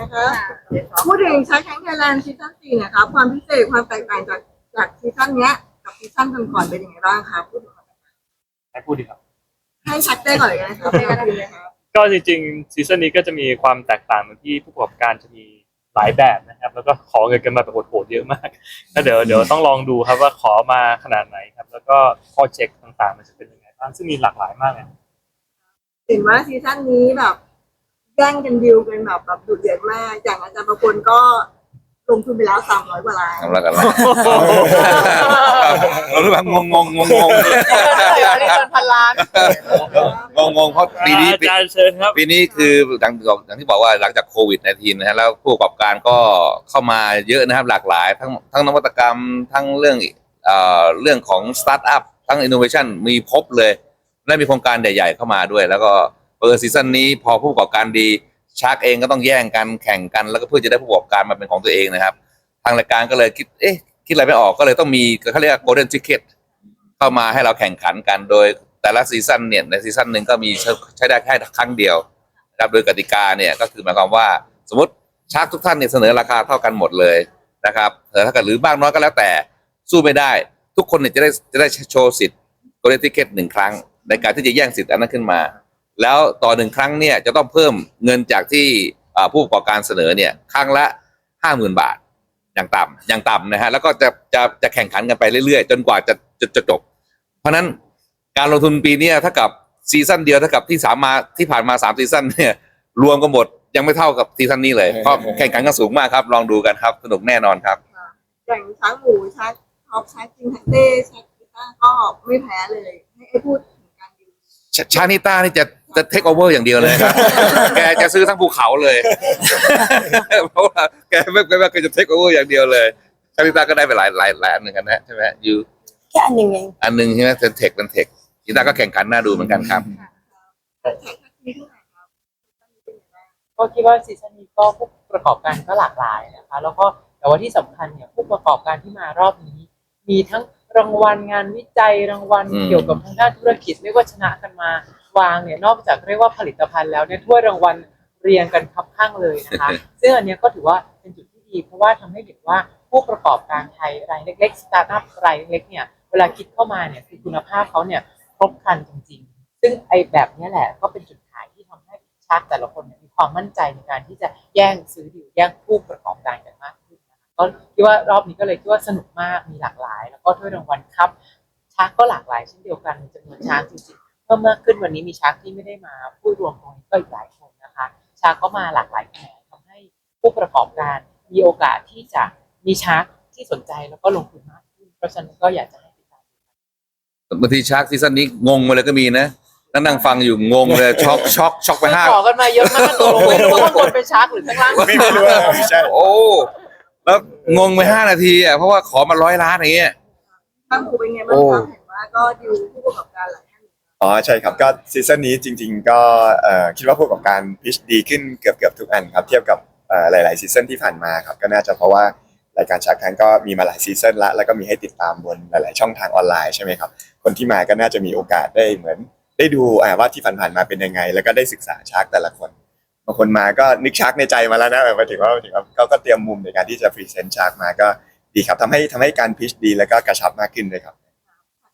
นะคะพูดถึงชาร์กแทงไทยแลนด์ซีซั่นสี่เนะคะความพิเศษความแตกต่างจากจากซีซั่นเนี้ยกับซีซั่นก่อนๆเป็นยังไงบ้างคะพูดถึงความแตกต่างให้พูดดีครับ ให้ชัดเต้ก่อนเลยนะคะให้กันเลยค่ะก็จริงๆซีซั่นนี้ก็จะมีความแตกต่างตรงที่ผู้ประกอบการจะมีหลายแบบนะครับ แล้วก็ขอเงินกันมาแบบโหดๆเยอะมากก็เดี๋ยวเดี๋ยวต้องลองดูครับว่าขอมาขนาดไหนครับ แล้วก็ข้อเช็คต่างๆ มันจะเป็นยังไงบ้างซึ่งมีหลากหลายมากเลยเห็นว่าซีซั่นนี้แบบ แย่งกันดิวกันแบบแบบดุเดือดมากอย่างอาจารย์ประพลก็ลงทุนไปแล้วสามร้อยกว่าล้าน ทำแล้วกันละเรารู้แบบงงงงงงงอันนี้เกินพันล้านงงงเพราะปีนี้อาจารย์เชิญครับ ปีนี้คืออย่างอย่างที่บอกว่าหลังจากโควิดในทีนะฮะแล้วผู้ประกอบการก็เข้ามาเยอะนะครับหลากหลาย ทั้งทั้งนวัตกรรมทั้งเรื่องเอ่อเรื่องของสตาร์ทอัพทั้งอินโนเวชันมีครบเลย และมีโครงการใหญ่ ๆ เข้ามาด้วย แล้วก็ เปิดซีซั่นนี้พอผู้ประกอบการดีชาร์กเองก็ต้องแย่งกันแข่งกันแล้วก็เพื่อจะได้ผู้ประกอบการมาเป็นของตัวเองนะครับ ทางรายการก็เลยคิดเอ๊ะคิดอะไรไม่ออกก็เลยต้องมีเขาเรียกว่า golden ticket เข้ามาให้เราแข่งขันกันโดยแต่ละซีซั่นเนี่ยในซีซั่นหนึ่งก็มีใช้ได้แค่ครั้งเดียวนะครับโดยกติกาเนี่ยก็คือหมายความว่าสมมติชาร์กทุกท่านเนี่ยเสนอราคาเท่ากันหมดเลยนะครับแต่ถ้าเกิดหรือบ้างน้อยก็แล้วแต่สู้ไม่ได้ ทุกคนเนี่ยจะได้จะได้โชว์สิทธิ์ golden ticket หนึ่งครั้ง ในการที่จะแย่งสิทธิ์อันนั้นขึ้นมา แล้วต่อหนึ่งครั้งเนี่ยจะต้องเพิ่มเงินจากที่อ่าผู้ประกอบการเสนอเนี่ยครั้งละห้าหมื่นบาทอย่างต่ำอย่างต่ำนะฮะแล้วก็จะจะจะแข่งขันกันไปเรื่อยๆ จนกว่าจะจะจะจบ เพราะฉะนั้นการลงทุนปีเนี้ยเท่ากับซีซั่นเดียวเท่ากับที่สามมาที่ผ่านมาสามซีซั่นเนี่ยรวมกันหมดยังไม่เท่ากับซีซั่นนี้เลยเพราะแข่งขันกันสูงมากครับ ลองดูกันครับ สนุกแน่นอนครับอย่างช้างหมูช้างท็อปช้างจริงทักเต้ช้างกีตาร์ก็ไม่แพ้เลยให้ไอ้พูดถึงการดิวชชานิต้านี่จะ จะเทคโอเวอร์อย่างเดียวเลยครับ แกจะซื้อทั้งภูเขาเลย เพราะว่าแกไม่ไม่ว่าแกจะเทคโอเวอร์อย่างเดียวเลยชานิต้าก็ได้ไปหลายหลายหลายอันเหมือนกันนะใช่ไหมยูแค่อันหนึ่งเองอันหนึ่งใช่ไหมเป็นเทคเป็นเทคนิต้าก็แข่งขันน่าดูเหมือนกันครับแข่งทักนี้เท่าไหร่ครับเป็นยังไงบ้างก็คิดว่าซีซั่นนี้ก็ผู้ประกอบการก็หลากหลายนะคะ แล้วก็แต่ว่าที่สำคัญเนี่ยผู้ประกอบการที่มารอบนี้ มีทั้งรางวัลงานวิจัยรางวัลอืม เกี่ยวกับทางด้านธุรกิจเรียกว่าชนะกันมา วางเนี่ยนอกจากเรียกว่าผลิตภัณฑ์แล้วเนี่ยถ้วยรางวัลเรียงกันคับข้างเลยนะคะซึ่งอันเนี้ยก็ถือว่าเป็นจุดที่ดี เพราะว่าทำให้เห็นว่าผู้ประกอบการไทยรายเล็กๆสตาร์ทอัพรายเล็กๆเนี่ยเวลาคิดเข้ามาเนี่ยคือคุณภาพเขาเนี่ยครบครันจริง ๆ ซึ่งไอ้แบบเนี้ยแหละก็เป็นจุดขายที่ทำให้ชาร์กแต่ละคนเนี่ยมีความมั่นใจในการที่จะแย่งซื้อดีลแย่งผู้ประกอบการกันมากขึ้นนะคะก็คิดว่ารอบนี้ก็เลยคิดว่าสนุกมากมีหลากหลาย แล้วก็ถ้วยรางวัลครับชาร์กก็หลากหลายเช่นเดียวกันมีจำนวนชาร์กจริงๆเพิ่มมากขึ้นวันนี้มีชาร์กที่ไม่ได้มาพูดรวมตรงนี้ก็อีกหลายคนนะคะ ชาร์กก็มาหลากหลายแขนงทำให้ผู้ประกอบการมีโอกาสที่จะมีชาร์กที่สนใจแล้วก็ลงทุนมากขึ้นเพราะฉะนั้นก็อยากจะให้ติดตามบางทีชาร์กซีซั่นนี้งงมาเลยก็มีนะนั่งนั่งฟังอยู่งงเลยช็อกช็อกช็อกไปห้าขอกันมาเยอะมากตกลงไม่รู้ว่าข้างบนเป็นชาร์กหรือข้างล่างไม่ไม่รู้ว่าไม่ใช่โอ้แล้วงงไปห้านาทีอะเพราะว่าขอมาร้อยล้านอย่างเงี้ยช้างหมูเป็นไงบ้างครับเห็นว่าก็ดิวผู้ประกอบการหลายท่าน อ๋อใช่ครับก็ซีซั่นนี้จริง ๆ ก็เอ่อคิดว่าผู้ประกอบการพิชดีขึ้นเกือบเกือบทุกอันครับเทียบกับเอ่อหลายๆซีซั่นที่ผ่านมาครับก็น่าจะเพราะว่ารายการชาร์กแทงก็มีมาหลายซีซั่นละแล้วก็มีให้ติดตามบนหลาย ๆ ช่องทางออนไลน์ใช่ไหมครับคนที่มาก็น่าจะมีโอกาสได้เหมือน ได้ดูอ่าว่าที่ผ่านๆมาเป็นยังไง แล้วก็ได้ศึกษาชาร์กแต่ละคนบางคนมาก็นึกชาร์กในใจมาแล้วนะแบบหมายถึงว่าหมายถึงว่าก็ก็เตรียมมุมในการที่จะพรีเซนต์ชาร์กมาก็ดีครับทำให้ทำให้การพิชดีแล้วก็กระชับมากขึ้นเลยครับ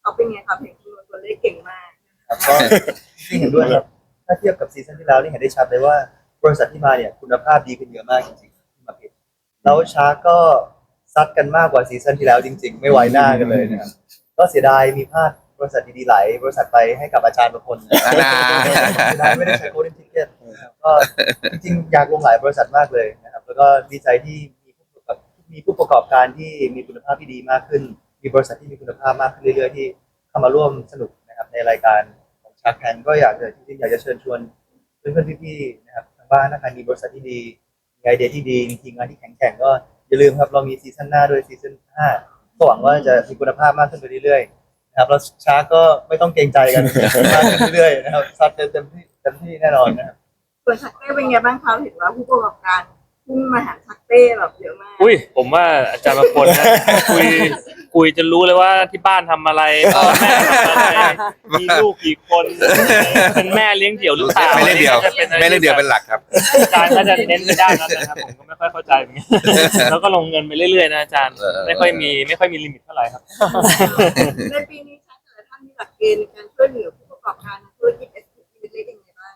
เขาเป็นไงครับเห็นจำนวนตัวเลขเก่งมาก ครับก็ที่เห็นด้วยครับถ้าเทียบกับซีซั่นที่แล้วนี่เห็นได้ชัดเลยว่าบริษัทที่มาเนี่ยคุณภาพดีขึ้นเยอะมากจริงๆที่มาผิดแล้วชาร์กก็ซัดกันมากกว่าซีซั่นที่แล้วจริง ๆ ไม่ไว้หน้ากันเลยนะครับก็เสียดายมีพลาดบริษัทดีๆหลายบริษัทไปให้กับอาจารย์บางคนนะนะเสียดายไม่ได้ใช้โคด n ทิเก็ตก็จริงๆอยากลงหลายบริษัทมากเลยนะครับแล้วก็ดีใจที่มีผู้ประกอบมีผู้ประกอบการที่มีคุณภาพที่ดีมากขึ้น มีบริษัทที่มีคุณภาพมากขึ้นเรื่อยๆที่เข้ามาร่วมสนุกนะครับในรายการของ ชาร์กแทนก็อยากจะจริงๆอยากจะเชิญชวนเพื่อนๆพี่ๆนะครับทางบ้านถ้าใครมีบริษัทที่ดีมีไอเดียที่ดีมีทีมงานที่แข็งแกร่งก็อย่าลืมครับเรามีซีซั่นหน้าด้วยซีซั่นห้าก็หวังว่าจะมีคุณภาพมากขึ้นไปเรื่อยๆนะครับแล้วชาร์กก็ไม่ต้องเกรงใจกันมากขึ้นเรื่อยๆนะครับซัดเต็มที่เต็มที่แน่นอนนะครับส่วนชักเต้เป็นไงบ้างครับเห็นว่าผู้ประกอบการพุ่งมาหาชักเต้แบบเยอะมากอุ้ยผมว่าอาจารย์มาพลนะคุย คุยจนรู้เลยว่าที่บ้านทำอะไรพ่อแม่ทำอะไรมีลูกกี่คนเป็นแม่เลี้ยงเดี่ยวหรือเปล่าไม่เล่นเดียวจะป็นอะรไม่เล่นเดียวเป็นหลักครับ อาจารย์น่าจะเน้นไปด้านนั้นนะครับผมก็ไม่ค่อยเข้าใจเหมือนกันแล้วก็ลงเงินไปเรื่อยๆนะอาจารย์ เออไม่ค่อยมีไม่ค่อยมีลิมิตเท่าไหร่ครับ ในปีนี้ชัดแต่ละท่านมีหลักเกณฑ์ในการช่วยเหลือผู้ประกอบการธุรกิจ SME เล็กๆยังไงบ้าง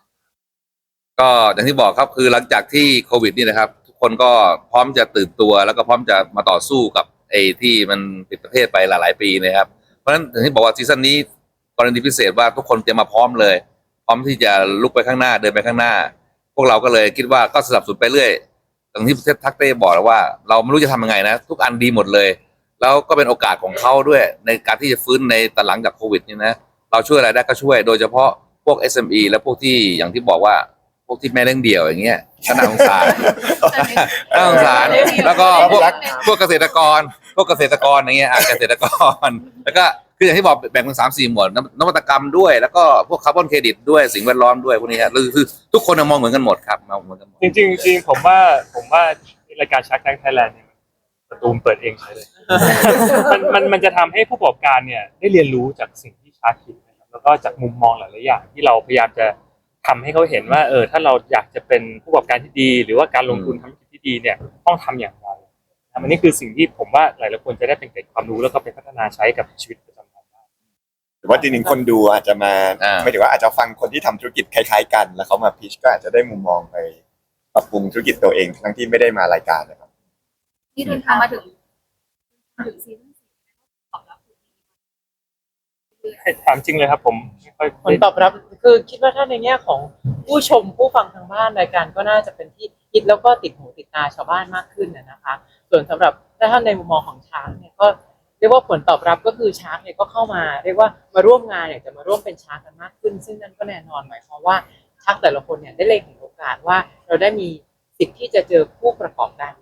ก็อย่างที่บอกครับคือหลังจากที่โควิดนี่นะครับ ทุกคนก็พร้อมจะตื่นตัวแล้วก็พร้อมจะมาต่อสู้กับ ไอ้ที่มันปิดประเทศไปหลายๆปีนะครับเพราะฉะนั้นอย่างที่บอกว่าซีซั่นนี้กรณีพิเศษว่าทุกคนเตรียมมาพร้อมเลย พร้อมที่จะลุกไปข้างหน้าเดินไปข้างหน้า พวกเราก็เลยคิดว่าก็สนับสนุนไปเรื่อยอย่างที่ทักเต้บอกแล้วว่า เราไม่รู้จะทำยังไงนะ ทุกอันดีหมดเลย แล้วก็เป็นโอกาสของเขาด้วย ในการที่จะฟื้นในตหลังจากโควิดนี่นะเราช่วยอะไรได้ก็ช่วย โดยเฉพาะพวก SME และพวกที่อย่างที่บอกว่า พวกที่แม่เลี้ยงเดี่ยวอย่างเงี้ยก็น่าสงสาร น่าสงสารแล้วก็พวกพวกเกษตรกร พวกเกษตรกรอย่างเงี้ยอะเกษตรกร แล้วก็คืออย่างที่บอกแบ่งเป็นสามสี่หมวดนนวัตกรรมด้วย แล้วก็พวกคาร์บอนเครดิตด้วยสิ่งแวดล้อมด้วยพวกนี้ฮะคือคือทุกคนมองเหมือนกันหมดครับมองเหมือนกันหมดจริงๆจริงๆผมว่าผมว่ารายการชักแทงไทยแลนด์เนี่ยประตูมเปิดเองใช่เลยมันมันมันจะทำให้ผู้ประกอบการเนี่ยได้เรียนรู้จากสิ่งที่ชาร์กคิดนะครับแล้วก็จากมุมมองหลายๆอย่างที่เราพยายามจะ ทำให้เขาเห็นว่าเออถ้าเราอยากจะเป็นผู้ประกอบการที่ดี หรือว่าการลงทุนทำธุรกิจที่ดีเนี่ยต้องทำอย่างไรนะครับอันนี้คือสิ่งที่ผมว่าหลายๆคนจะได้เป็นเกร็ดความรู้แล้วก็ไปพัฒนาใช้กับชีวิตประจำวันได้หรือว่าจริงๆคนดูอาจจะมาอ่าไม่ถึงว่าอาจจะฟังคนที่ทำธุรกิจคล้าย ๆ กัน แล้วเขามาพิชก็อาจจะได้มุมมองไปปรับปรุงธุรกิจตัวเองทั้งที่ไม่ได้มารายการนะครับที่เดินทางมาถึงมาถึงซีซั่นสี่ตอบรับดี ถามจริงเลยครับ ผมไม่ค่อยผลตอบรับคือคิดว่าถ้าในแง่ของผู้ชมผู้ฟังทางบ้านรายการก็น่าจะเป็นที่คิดแล้วก็ติดหูติดตาชาวบ้านมากขึ้นนะคะ ส่วนสำหรับถ้าท่านในมุมมองของช้างเนี่ยก็เรียกว่าผลตอบรับก็คือช้างเนี่ยก็เข้ามา เรียกว่ามาร่วมงานเนี่ยจะมาร่วมเป็นช้างกันมากขึ้น ซึ่งนั่นก็แน่นอนหมายความว่าช้างแต่ละคนเนี่ยได้เล็งเห็นโอกาสว่า เราได้มีสิทธิ์ที่จะเจอผู้ประกอบการ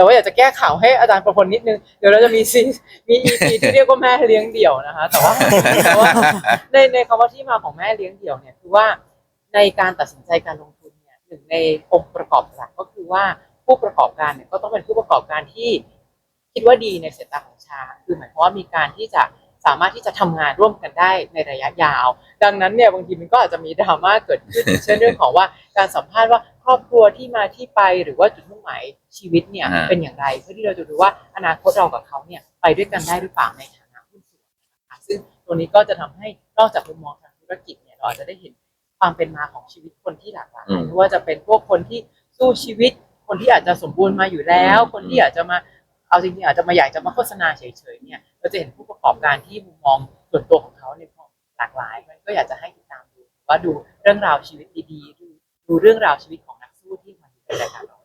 แต่ว่าอยากจะแก้ข่าวให้อาจารย์ประพลนิดนึง เดี๋ยวเราจะมีซีมี EP ที่เรียกว่าแม่เลี้ยงเดี่ยวนะคะแต่ว่าแต่ว่าในในคำว่าที่มาของแม่เลี้ยงเดี่ยวเนี่ยคือว่าในการตัดสินใจการลงทุนเนี่ยหนึ่งในองค์ประกอบหลักก็คือว่าผู้ประกอบการเนี่ยก็ต้องเป็นผู้ประกอบการที่คิดว่าดีในสายตาของช้างคือหมายความว่ามีการที่จะสามารถที่จะทำงานร่วมกันได้ในระยะยาว ดังนั้นเนี่ยบางทีมันก็อาจจะมีดราม่าเกิดขึ้นอย่างเช่นเรื่องของว่าการสัมภาษณ์ว่าค รอบครัวที่มาที่ไปหรือว่าจุดมุ่งหมายชีวิตเนี่ยอ่า เป็นอย่างไร เพื่อที่เราจะดูว่าอนาคตเรากับเขาเนี่ยไปด้วยกันได้หรือเปล่าในฐานะหุ้นส่วนนะคะซึ่งตัวนี้ก็จะทำให้นอกจากมุมมองทางธุรกิจเนี่ยเราอาจจะได้เห็นความเป็นมาของชีวิตคนที่หลากหลายอืม ไม่ว่าจะเป็นพวกคนที่สู้ชีวิต คนที่อาจจะสมบูรณ์มาอยู่แล้วอืมคนที่อาจจะมา เอาจริงๆอาจจะมาอยากจะมาโฆษณาเฉยๆเนี่ยเราจะเห็นผู้ประกอบการที่มุมมองส่วนตัวของเขาเนี่ยหลากหลายมันก็อยากจะให้ติดตามดูว่าดูเรื่องราวชีวิตดีๆดูดูเรื่องราวชีวิตของ นักสู้ที่มาอยู่ในรายการเรา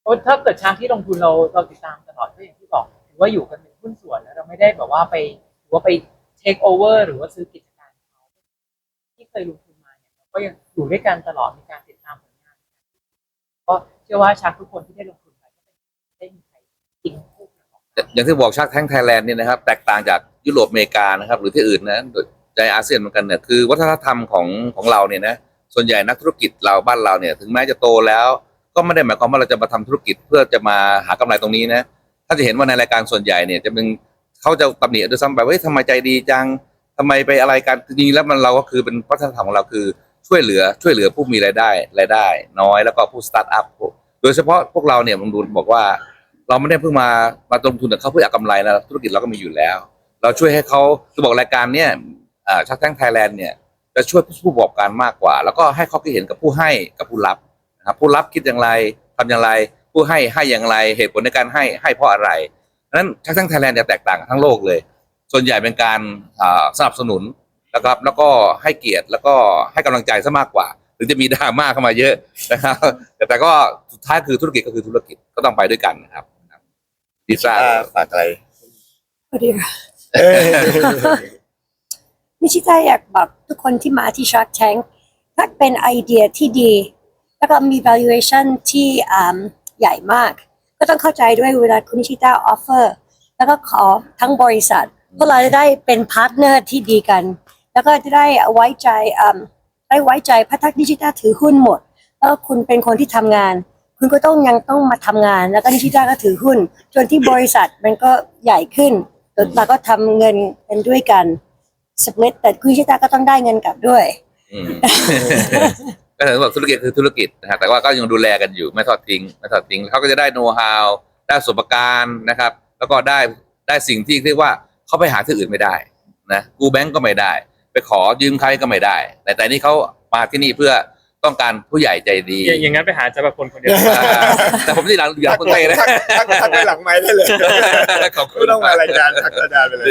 เพราะถ้าเกิดช้างที่ลงทุนเราเราติดตามตลอดก็อย่างที่บอกถือว่าอยู่กันเป็นหุ้นส่วนแล้วเราไม่ได้แบบว่าไปถือว่าไปเทคโอเวอร์หรือว่าซื้อกิจการเขาที่เคยลงทุนมาเนี่ยเราก็ยังอยู่ด้วยกันตลอดมีการติดตามผลงานก็เชื่อว่าช้างทุกคนที่ได้ลงทุนไปก็เป็นได้มีใครจริงผู้ประกอบการอย่างที่บอกชาร์กแทงไทยแลนด์เนี่ยนะครับ แตกต่างจากยุโรปอเมริกานะครับ หรือที่อื่นนะโดย ในอาเซียนเหมือนกันเนี่ยคือวัฒนธรรมของของเราเนี่ยนะส่วนใหญ่นักธุรกิจเราบ้านเราเนี่ยถึงแม้จะโตแล้ว ก็ไม่ได้หมายความว่าเราจะมาทำธุรกิจเพื่อจะมาหากำไรตรงนี้นะถ้าจะเห็นว่าในรายการส่วนใหญ่เนี่ยจะเป็นเขาจะตำหนิด้วยซ้ำไปว่าทำไมใจดีจังทำไมไปอะไรกันจริงแล้วมันเราก็คือเป็นวัฒนธรรมของเราคือช่วยเหลือช่วยเหลือผู้มีรายได้รายได้ น้อยแล้วก็ผู้สตาร์ทอัพโดยเฉพาะพวกเราเนี่ยผมดูบอกว่า เราไม่ได้เพิ่งมามาลงทุนกับเขาเพื่อเอากำไรนะธุรกิจเราก็มีอยู่แล้ว เราช่วยให้เขาคือบอกรายการเนี่ย ชักแท้งไทยแลนด์เนี่ยจะช่วยผู้ประกอบการมากกว่า แล้วก็ให้เขาคิดเห็นกับผู้ให้กับผู้รับนะครับผู้รับคิดอย่างไรทำอย่างไร ผู้ให้ให้อย่างไรเหตุผลในการให้ให้เพราะอะไรดังนั้นชักแท้งไทยแลนด์จะแตกต่างกับทั้งโลกเลย ส่วนใหญ่เป็นการอ่าสนับสนุนนะครับแล้วก็ให้เกียรติแล้วก็ให้กำลังใจซะมากกว่าถึงจะมีดราม่าเข้ามาเยอะนะครับแต่แต่ก็สุดท้ายคือธุรกิจก็คือธุรกิจก็ต้องไปด้วยกันนะครับดีซ่าอ่าฝากอะไรสวัสดีค่ะ นิชิตาอยากบอกทุกคนที่มาที่ Shark Tank ถ้าเป็นไอเดียที่ดี แล้วก็มี valuation ที่ใหญ่มาก ก็ต้องเข้าใจด้วยเวลาคุณนิชิตา offer แล้วก็ขอทั้งบริษัทพวกเราจะได้เป็นพาร์ทเนอร์ที่ดีกัน แล้วก็จะได้ไว้ใจได้ไว้ใจพัฒนิชิตาถือหุ้นหมด แล้วคุณเป็นคนที่ทำงาน คุณก็ต้องยังต้องมาทำงาน แล้วก็นิชิตาก็ถือหุ้น จนที่บริษัทมันก็ใหญ่ขึ้นแล้วก็ทำเงินกันด้วยกัน สิบเม็ดแต่คุยชิตาก็ต้องได้เงินกลับด้วย อืมก็ถือว่าธุรกิจคือธุรกิจนะฮะแต่ว่าก็ยังดูแลกันอยู่ไม่ทอดทิ้งไม่ทอดทิ้งเขาก็จะได้โน้ตฮาวได้ประสบการณ์นะครับ แล้วก็ได้ได้สิ่งที่เรียกว่าเขาไปหาที่อื่นไม่ได้นะกูแบงก์ก็ไม่ได้ ไปขอยืมใครก็ไม่ได้ แต่แต่นี่เขามาที่นี่เพื่อ ต้องการผู้ใหญ่ใจดีอย่างอย่างนั้นไปหาอาจารย์ประพลคนเดียว อ่าแต่ผมที่หลังอยู่หลังเพิ่งไปนะทักทักไปหลังไม้ได้เลยขอบคุไม่ณต้องมารายการทักอาจารย์ไปเลย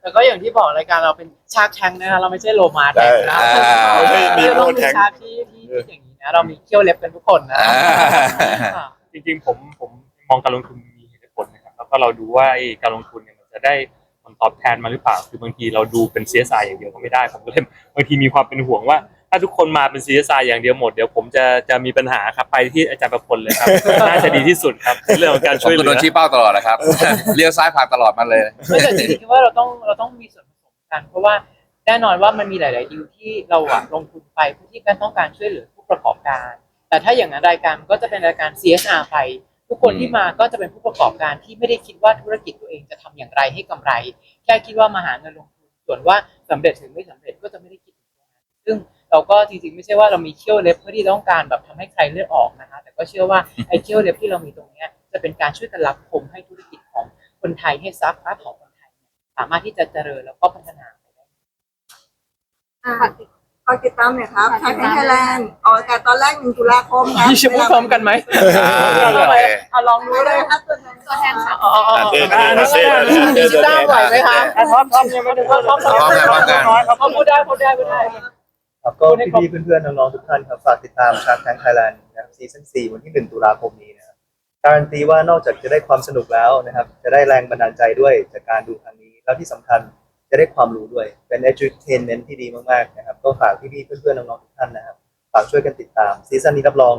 แต่ก็อย่างที่บอกรายการเราเป็นชาร์กแทงนะคะเราไม่ใช่โลมาแทงนะได้เราไม่มีมีโลแทง ชาร์กที่ที่ที่อย่างนี้นะเรามีเขี้ยวเล็บกันทุกคนนะอ่า ค่ะ จริงๆผมผมมองการลงทุนมีเหตุผลนะครับแล้วก็เราดูว่าไอ้การลงทุนเนี่ยมันจะได้ผลตอบแทนมาหรือเปล่า คือบางทีเราดูเป็น CSI อย่างเดียวก็ไม่ได้ผมก็เลยบางทีมีความเป็นห่วงว่า ถ้าทุกคนมาเป็น CSI อย่างเดียวหมดเดี๋ยวผมจะจะมีปัญหาครับไปที่อาจารย์ประพลเลยครับ น่าจะดีที่สุดครับในเรื่องของการผมช่วยเหก็ลืโดอนชี้เป้าตลอดนะครับ เลี้ยวซ้ายผ่านตลอดมาเลย ไม่แต่จริงๆคิดว่าเราต้องเราต้องมีส่วนผสมกัน เพราะว่าแน่นอนว่ามันมีหลาย ๆ ดีลที่เราอะลงทุนไปเพื่อที่การต้องการช่วยเหลือผู้ประกอบการ แต่ถ้าอย่างนั้นรายการมันก็จะเป็นรายการ CSR ไป ทุกคนที่มาก็จะเป็นผู้ประกอบการที่ไม่ได้คิดว่าธุรกิจตัวเองจะทำอย่างไรให้กำไร แค่คิดว่ามาหาเงินลงทุนส่วนว่าสำเร็จหรือไม่สำเร็จก็จะไม่ได้คิดถึงตรงนั้นซึ่ง เราก็จริงๆไม่ใช่ว่าเรามีเขี้ยวเล็บเพื่อที่ต้องการแบบทำให้ใครเลือดออกนะคะแต่ก็เชื่อว่าไอ้เขี้ยวเล็บที่เรามีตรงเนี้ยจะเป็นการช่วยกันรับคมให้ธุรกิจของคนไทยให้ซับอัพของคนไทยเนี่ยสามารถที่จะเจริญแล้วก็พัฒนาไปได้อ่าฝากติดตามหน่อยครับทางไทยแลนด์ออกอากาศตอนแรกหนึ่งตุลาคมครับพี่จะพูดพร้อมกันไหมอ่าเอาไปเอาลองดูรู้เลเลยยครับตัวแทนตัวแทนค่ะอ๋ออ๋ออ๋อเต้นอ่าเต้นเต้นเต้นดิจิต้าไหวไหมคะพร้อมพร้อมยังไม่ได้พร้อมพร้อมพร้อมพร้อมกันพร้อมกันเขาพูดได้พูดได้พูดได้ ครับก็พี่ๆเพื่อนๆน้องๆทุกท่านครับฝากติดตามชาร์ t แทงไทยแลนด์นะครับซีซั่น4วันที่ 1 ตุลาคมนี้นะครับการันตีว่านอกจากจะได้ความสนุกแล้วนะครับ จะได้แรงบันดาลใจด้วยจากการดูครั้งนี้ แล้วที่สำคัญจะได้ความรู้ด้วยเป็น edutainment ที่ดีมากๆนะครับ ก็ฝากพี่ๆเพื่อนๆน้องๆทุกท่านนะครับฝากช่วยกันติดตามซีซั่นนี้รับรอง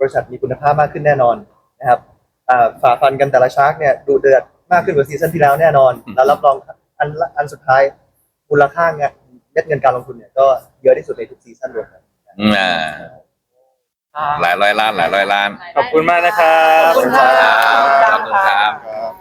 บริษัทมีคุณภาพมากขึ้นแน่นอนนะครับอ่าฝ่าฟันกันแต่ละชาร์กเนี่ยดูเดือดมากขึ้นกว่าซีซั่นที่แล้วแน่นอนแล้วรับรองอันอันสุดท้ายมูลค่าเงี้ยเม็ ดเงินการลงทุนเนี่ยก็เยอะที่สุดในทุกซีซั่นรวมกันอืมอ่าหลายร้อยล้านหลายร้อยล้าน ขอบคุณมากนะครับ ขอบคุณครับ ขอบคุณครับ ครับ